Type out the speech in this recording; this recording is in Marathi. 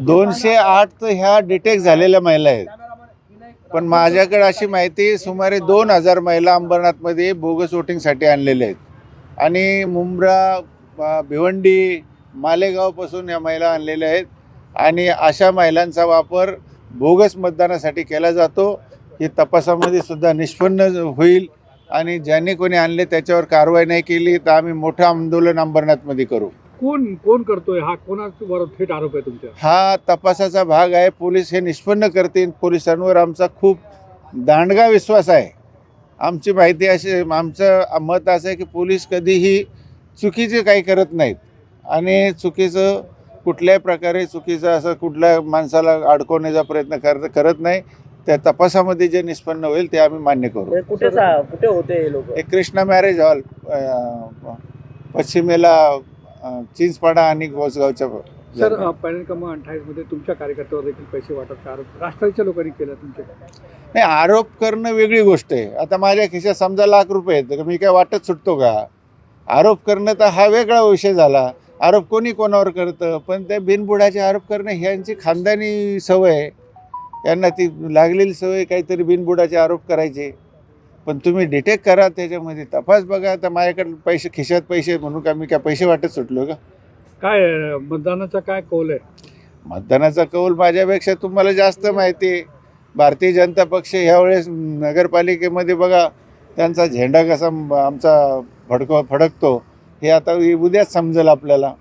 दोनशे आठ तर ह्या डिटेक्ट झालेल्या महिला आहेत. पण माझ्याकडे अशी माहिती सुमारे दोन हजार महिला अंबरनाथमध्ये बोगस वोटिंगसाठी आणलेल्या आहेत. आणि मुंब्रा भिवंडी मालेगावपासून या महिला आणलेल्या आहेत. आणि अशा महिलांचा वापर बोगस मतदानासाठी केला जातो. हे तपासामध्ये सुद्धा निष्पन्न होईल. आणि ज्यांनी कोणी आणले त्याच्यावर कारवाई नाही केली तर आम्ही मोठं आंदोलन अंबरनाथमध्ये करू. कोण कोण करतोय? हा कोणावर थेट आरोप आहे तुमच्या? हा तपासाचा भाग आहे. पोलीस हे निष्पन्न करतील. पोलिसांवर आमचा खूप दांडगा विश्वास आहे. आमची माहिती अशी आमचं मत असं आहे की पोलीस कधीही चुकीचे काही करत नाहीत. आणि चुकीचं कुठल्याही प्रकारे चुकीचं असं कुठल्या माणसाला अडकवण्याचा प्रयत्न कर करत नाही. त्या तपासामध्ये जे निष्पन्न होईल ते आम्ही मान्य करू. हे कुठे सा- कुठे होते हे लोक? एक कृष्णा मॅरेज हॉल पश्चिमेला चिंचपाडा आणि गोसगावच्या सर क्रमांक अठ्ठावीसमध्ये तुमच्या कार्यकर्त्यावर देखील पैसे वाटपचा आरोप राष्ट्रवादीच्या लोकांनी केला तुमच्या नाही आरोप करणं वेगळी गोष्ट आहे. आता माझ्या खिशात समजा लाख रुपये आहेत तर मी काय वाटत सुटतो का? आरोप करणं तर हा वेगळा विषय झाला. आरोप कोणी कोणावर करतं? पण ते बिनबुडाचे आरोप करणं ह्यांची खानदानी सवय आहे. यांना ती लागलेली सवय काहीतरी बिनबुडाचे आरोप करायचे. पण तुम्ही डिटेक्ट करा त्याच्यामध्ये तपास बघा. आता माझ्याकडे पैसे खिशात पैसे म्हणून का मी काय पैसे वाटत सुटलो का? काय मतदानाचा काय कौल आहे? मतदानाचा कौल माझ्यापेक्षा तुम्हाला जास्त माहिती आहे. भारतीय जनता पक्ष ह्यावेळेस नगरपालिकेमध्ये बघा त्यांचा झेंडा कसा आमचा फडको फडकतो. हे आता उद्याच समजेल आपल्याला.